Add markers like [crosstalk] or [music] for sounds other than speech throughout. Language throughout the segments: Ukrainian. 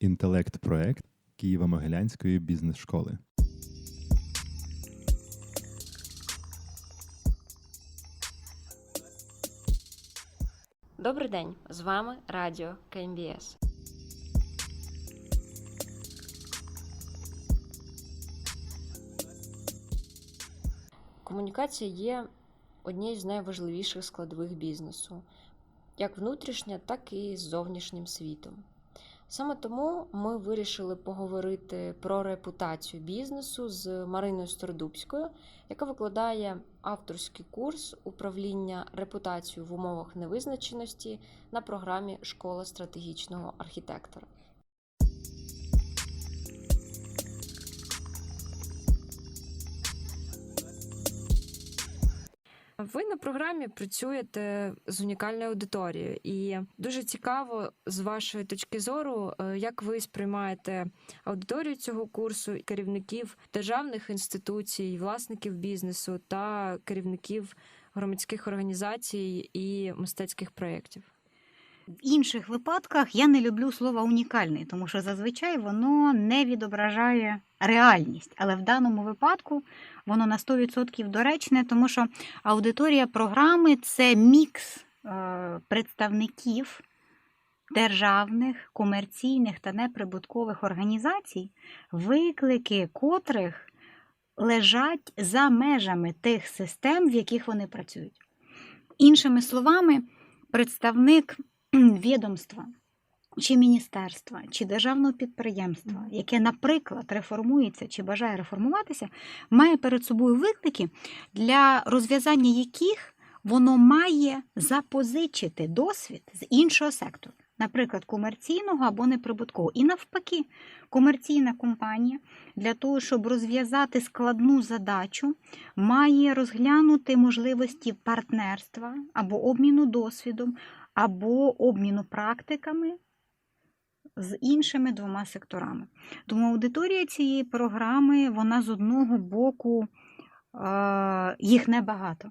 інтелект-проект Києво-Могилянської бізнес-школи. Добрий день! З вами Радіо КМБС. Комунікація є однією з найважливіших складових бізнесу, як внутрішня, так і з зовнішнім світом. Саме тому ми вирішили поговорити про репутацію бізнесу з Мариною Стордубською, яка викладає авторський курс управління репутацією в умовах невизначеності на програмі Школа стратегічного архітектора. Ви на програмі працюєте з унікальною аудиторією, і дуже цікаво з вашої точки зору, е, як ви сприймаєте аудиторію цього курсу керівників державних інституцій, власників бізнесу та керівників громадських організацій і мистецьких проєктів. В інших випадках я не люблю слово унікальний, тому що зазвичай воно не відображає реальність. Але в даному випадку воно на 100% доречне, тому що аудиторія програми це мікс е, представників державних, комерційних та неприбуткових організацій, виклики котрих лежать за межами тих систем, в яких вони працюють. Іншими словами, представник [clears throat] відомства чи міністерства, чи державного підприємства, яке, наприклад, реформується чи бажає реформуватися, має перед собою виклики, для розв'язання яких воно має запозичити досвід з іншого сектору, наприклад, комерційного або неприбуткового. І навпаки, комерційна компанія для того, щоб розв'язати складну задачу, має розглянути можливості партнерства або обміну досвідом, або обміну практиками з іншими двома секторами. Тому аудиторія цієї програми, вона з одного боку, е, їх небагато.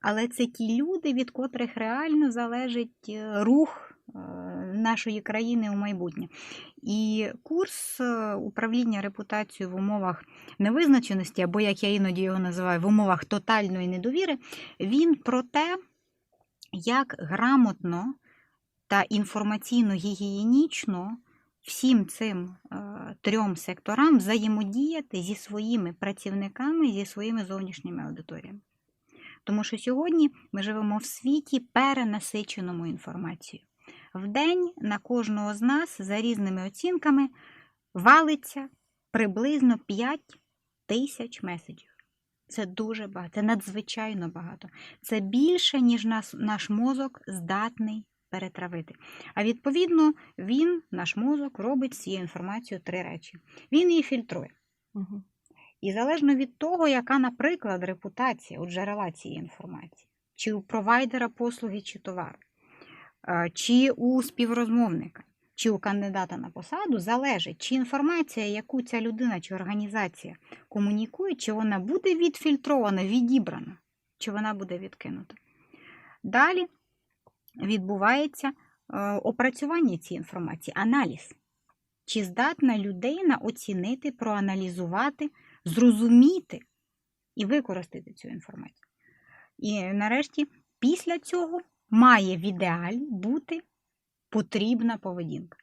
Але це ті люди, від котрих реально залежить е, рух е, нашої країни у майбутнє. І курс управління репутацією в умовах невизначеності, або як я іноді його називаю, в умовах тотальної недовіри, він про те, як грамотно та інформаційно-гігієнічно всім цим е, трьом секторам взаємодіяти зі своїми працівниками, зі своїми зовнішніми аудиторіями. Тому що сьогодні ми живемо в світі перенасиченому інформацією. В день на кожного з нас за різними оцінками валиться приблизно 5 тисяч меседжів. Це дуже багато, це надзвичайно багато. Це більше, ніж нас, наш мозок здатний перетравити. А відповідно, він, наш мозок, робить з цією інформацією три речі. Він її фільтрує. Угу. І залежно від того, яка, наприклад, репутація у джерела цієї інформації, чи у провайдера послуги чи товару, чи у співрозмовника, чи у кандидата на посаду, залежить, чи інформація, яку ця людина чи організація комунікує, чи вона буде відфільтрована, відібрана, чи вона буде відкинута. Далі відбувається е, опрацювання цієї інформації, аналіз. Чи здатна людина оцінити, проаналізувати, зрозуміти і використати цю інформацію. І нарешті, після цього має в ідеалі бути потрібна поведінка.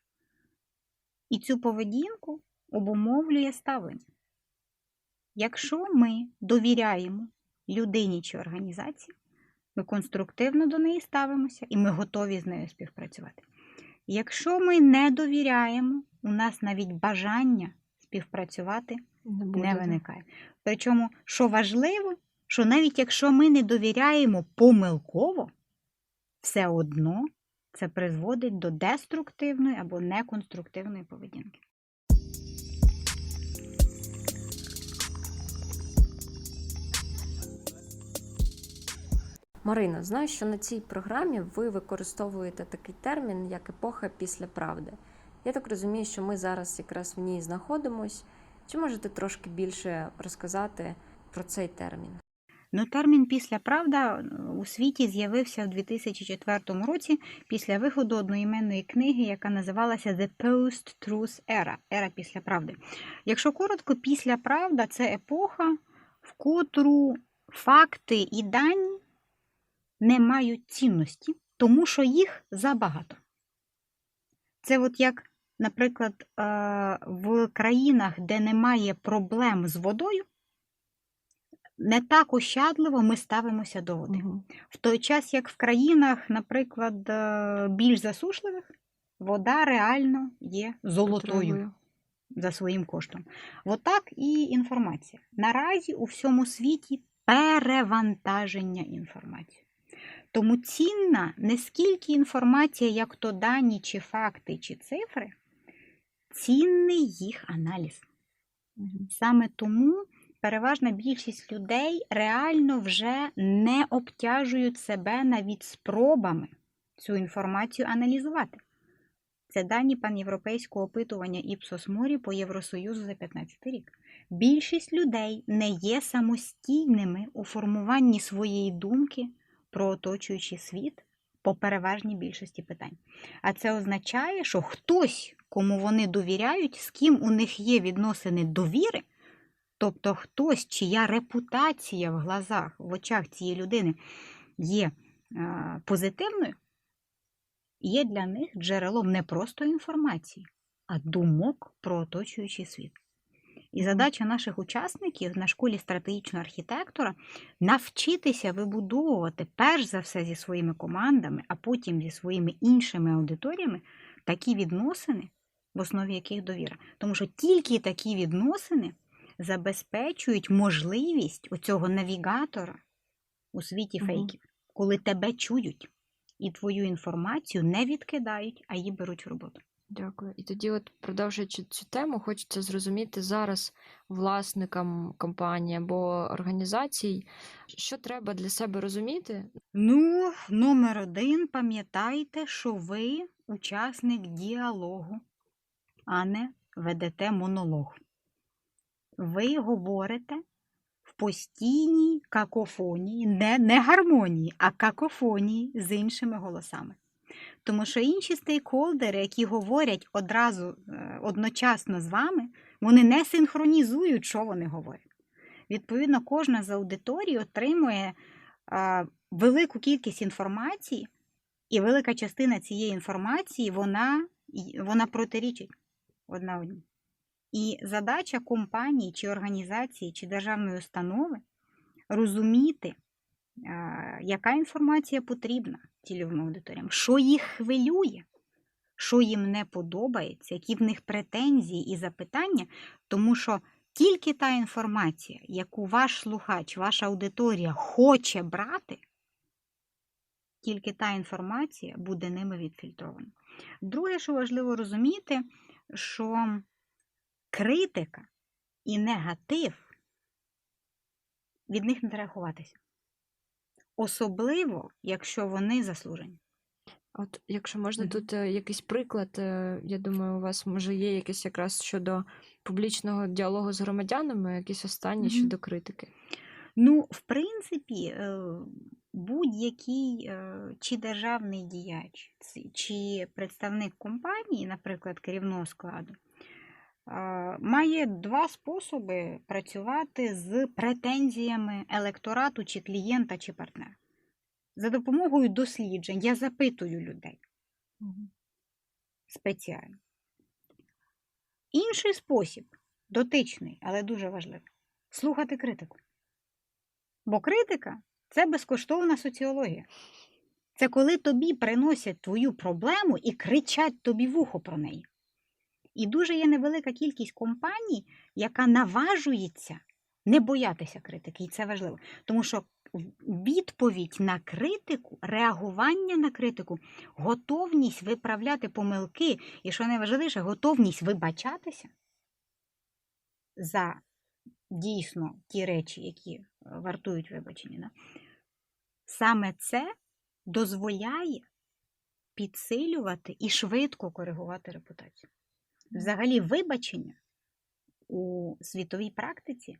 І цю поведінку обумовлює ставлення. Якщо ми довіряємо людині чи організації, ми конструктивно до неї ставимося і ми готові з нею співпрацювати. Якщо ми не довіряємо, у нас навіть бажання співпрацювати Не, не виникає. Причому, що важливо, що навіть якщо ми не довіряємо помилково, все одно це призводить до деструктивної або неконструктивної поведінки. Марина, знаю, що на цій програмі ви використовуєте такий термін, як епоха після правди. Я так розумію, що ми зараз якраз в ній знаходимось. Чи можете трошки більше розказати про цей термін? Ну, термін після правда у світі з'явився у 2004 році після виходу одноіменної книги, яка називалася The Post-Truth Era ера після правди. Якщо коротко, після правда це епоха, в котру факти і дані не мають цінності, тому що їх забагато. Це от як, наприклад, е, в країнах, де немає проблем з водою, не так ощадливо ми ставимося до води. В той час, як в країнах, наприклад, е, більш засушливих, вода реально є золотою Потребую. за своїм коштом. Отак і інформація. Наразі у всьому світі перевантаження інформації. Тому цінна не скільки інформація, як то дані, чи факти, чи цифри, цінний їх аналіз. Саме тому переважна більшість людей реально вже не обтяжують себе навіть спробами цю інформацію аналізувати. Це дані панєвропейського опитування Іпсос Морі по Євросоюзу за 15 рік. Більшість людей не є самостійними у формуванні своєї думки про оточуючий світ по переважній більшості питань. А це означає, що хтось, кому вони довіряють, з ким у них є відносини довіри, тобто хтось, чия репутація в глазах, в очах цієї людини є е, позитивною, є для них джерелом не просто інформації, а думок про оточуючий світ. І задача наших учасників на школі стратегічного архітектора навчитися вибудовувати перш за все зі своїми командами, а потім зі своїми іншими аудиторіями такі відносини, в основі яких довіра. Тому що тільки такі відносини забезпечують можливість оцього навігатора у світі Мгм. фейків, коли тебе чують і твою інформацію не відкидають, а її беруть в роботу. Дякую. І тоді, от продовжуючи цю тему, хочеться зрозуміти зараз власникам компанії або організацій, що треба для себе розуміти. Ну, номер один, пам'ятайте, що ви учасник діалогу, а не ведете монолог. Ви говорите в постійній какофонії, не, не гармонії, а какофонії з іншими голосами. Тому що інші стейкхолдери, які говорять одразу е, одночасно з вами, вони не синхронізують, що вони говорять. Відповідно, кожна з аудиторій отримує а, велику кількість інформації, і велика частина цієї інформації вона, вона протирічить одна одній. І задача компанії, чи організації, чи державної установи розуміти, яка інформація потрібна цільовим аудиторіям, що їх хвилює, що їм не подобається, які в них претензії і запитання, тому що тільки та інформація, яку ваш слухач, ваша аудиторія хоче брати, тільки та інформація буде ними відфільтрована. Друге, що важливо розуміти, що критика і негатив від них не треба ховатися. Особливо, якщо вони заслужені. От, якщо можна, Мгм. тут е, якийсь приклад, е, я думаю, у вас може є якийсь якраз щодо публічного діалогу з громадянами, якісь останні Мгм. щодо критики. Ну, в принципі, е, будь-який чи державний діяч, чи представник компанії, наприклад, керівного складу, має два способи працювати з претензіями електорату, чи клієнта, чи партнера. За допомогою досліджень я запитую людей спеціально. Інший спосіб, дотичний, але дуже важливий слухати критику. Бо критика це безкоштовна соціологія. Це коли тобі приносять твою проблему і кричать тобі в ухо про неї. І дуже є невелика кількість компаній, яка наважується не боятися критики, і це важливо. Тому що відповідь на критику, реагування на критику, готовність виправляти помилки, і що найважливіше, готовність вибачатися за дійсно ті речі, які е, вартують вибачення. Саме це дозволяє підсилювати і швидко коригувати репутацію. Взагалі, вибачення у світовій практиці,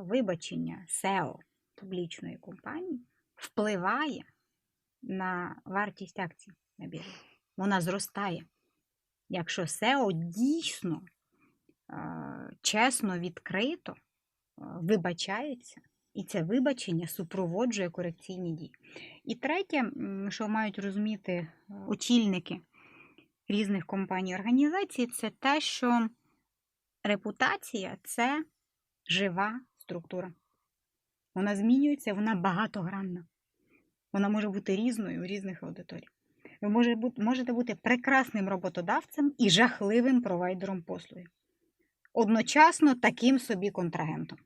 вибачення SEO, публічної компанії впливає на вартість акцій на біржі. Вона зростає. Якщо SEO дійсно чесно, відкрито вибачається, і це вибачення супроводжує корекційні дії. І третє, що мають розуміти очільники різних компаній організацій, це те, що репутація це жива структура. Вона змінюється, вона багатогранна. Вона може бути різною у різних аудиторій. Ви можете бути прекрасним роботодавцем і жахливим провайдером послуги. Одночасно таким собі контрагентом.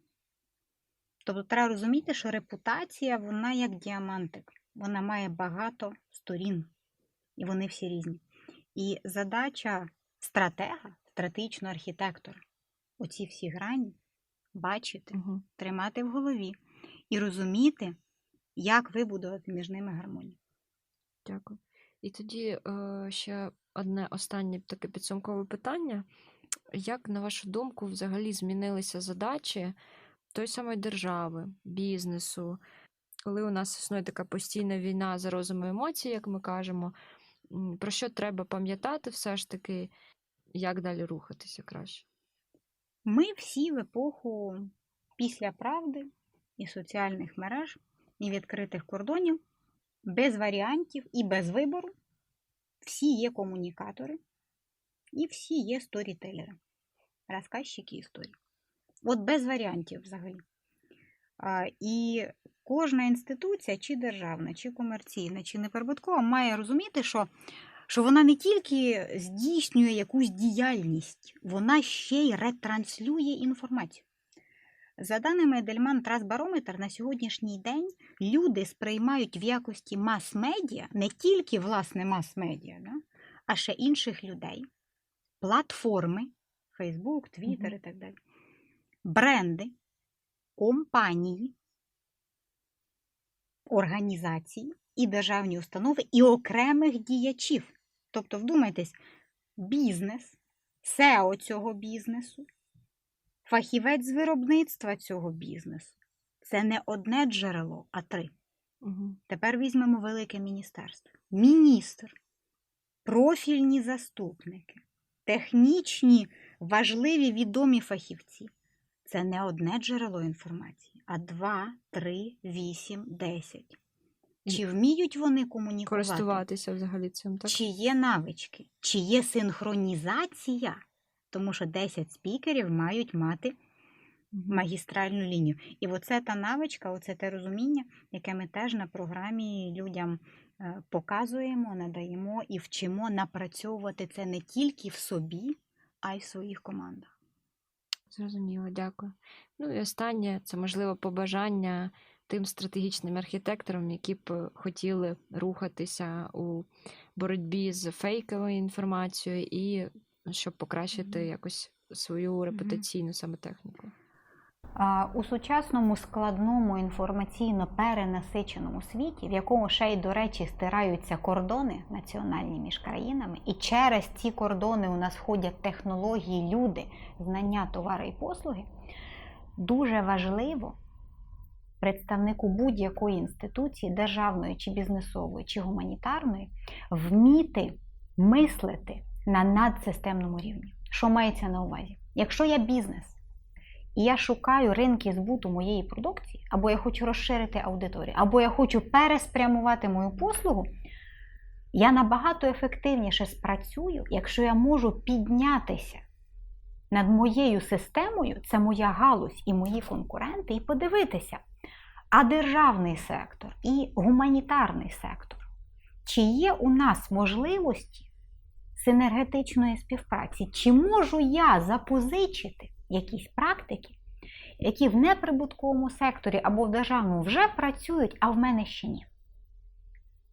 Тобто треба розуміти, що репутація, вона як діамантик. Вона має багато сторін, і вони всі різні. І задача стратега, стратегічного архітектора, оці всі грані бачити, Угу. тримати в голові і розуміти, як вибудувати між ними гармонію. Дякую. І тоді е, ще одне останнє таке підсумкове питання. Як, на вашу думку, взагалі змінилися задачі тої самої держави, бізнесу, коли у нас існує така постійна війна за розум і емоції, як ми кажемо, про що треба пам'ятати все ж таки, як далі рухатися краще? Ми всі в епоху після правди і соціальних мереж і відкритих кордонів, без варіантів і без вибору, всі є комунікатори і всі є сторітелери, розказчики історій. От без варіантів взагалі. І кожна інституція, чи державна, чи комерційна, чи неприбуткова, має розуміти, що що вона не тільки здійснює якусь діяльність, вона ще й ретранслює інформацію. За даними Дельман Трасбарометр, на сьогоднішній день люди сприймають в якості мас-медіа не тільки власне мас-медіа, да, а ще інших людей, платформи, Facebook, Twitter Мгм. і так далі, бренди, компанії, організації і державні установи, і окремих діячів. Тобто, вдумайтесь, бізнес, SEO цього бізнесу, фахівець з виробництва цього бізнесу. Це не одне джерело, а три. Угу. Тепер візьмемо велике міністерство. Міністр, профільні заступники, технічні, важливі відомі фахівці. Це не одне джерело інформації, а два, три, вісім, десять. Чи вміють вони комунікувати? Користуватися взагалі цим, так? Чи є навички, чи є синхронізація? Тому що 10 спікерів мають мати магістральну лінію. І оце та навичка, оце те розуміння, яке ми теж на програмі людям е, показуємо, надаємо і вчимо напрацьовувати це не тільки в собі, а й в своїх командах. Зрозуміло, дякую. Ну і останнє це можливо побажання тим стратегічним архітекторам, які б хотіли рухатися у боротьбі з фейковою інформацією і щоб покращити Мгм. якось свою репутаційну саме техніку. У сучасному складному інформаційно перенасиченому світі, в якому ще й, до речі, стираються кордони національні між країнами, і через ці кордони у нас ходять технології, люди, знання, товари і послуги, дуже важливо представнику будь-якої інституції, державної чи бізнесової, чи гуманітарної, вміти мислити на надсистемному рівні. Що мається на увазі? Якщо я бізнес, і я шукаю ринки збуту моєї продукції, або я хочу розширити аудиторію, або я хочу переспрямувати мою послугу, я набагато ефективніше спрацюю, якщо я можу піднятися над моєю системою, це моя галузь і мої конкуренти, і подивитися, а державний сектор і гуманітарний сектор, чи є у нас можливості синергетичної співпраці, чи можу я запозичити якісь практики, які в неприбутковому секторі або в державному вже працюють, а в мене ще ні.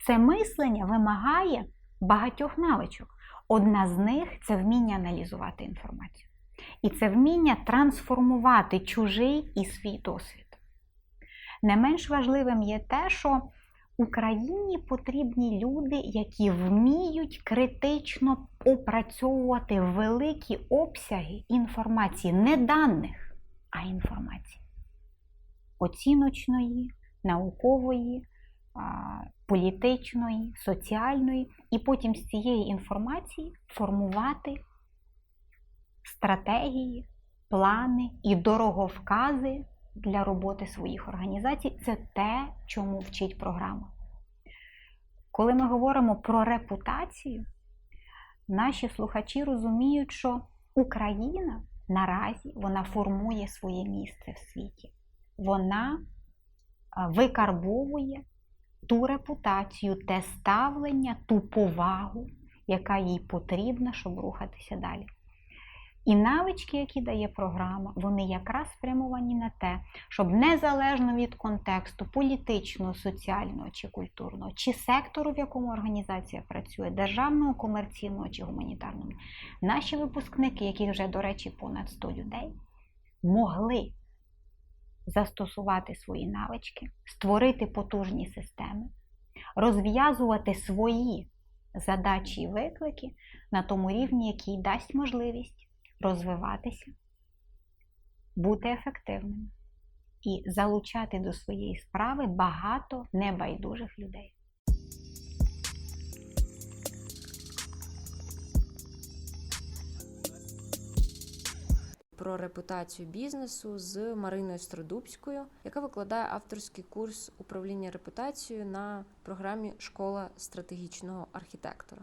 Це мислення вимагає багатьох навичок. Одна з них це вміння аналізувати інформацію. І це вміння трансформувати чужий і свій досвід. Не менш важливим є те, що Україні потрібні люди, які вміють критично опрацьовувати великі обсяги інформації, не даних, а інформації. оціночної, наукової, політичної, соціальної, і потім з цієї інформації формувати стратегії, плани і дороговкази для роботи своїх організацій. Це те, чому вчить програма. Коли ми говоримо про репутацію, наші слухачі розуміють, що Україна наразі вона формує своє місце в світі. Вона викарбовує ту репутацію, те ставлення, ту повагу, яка їй потрібна, щоб рухатися далі. І навички, які дає програма, вони якраз спрямовані на те, щоб незалежно від контексту політичного, соціального чи культурного, чи сектору, в якому організація працює, державного, комерційного чи гуманітарного, наші випускники, які вже, до речі, понад 100 людей, могли застосувати свої навички, створити потужні системи, розв'язувати свої задачі і виклики на тому рівні, який дасть можливість розвиватися, бути ефективними і залучати до своєї справи багато небайдужих людей. про репутацію бізнесу з Мариною Стродубською, яка викладає авторський курс управління репутацією на програмі Школа стратегічного архітектора.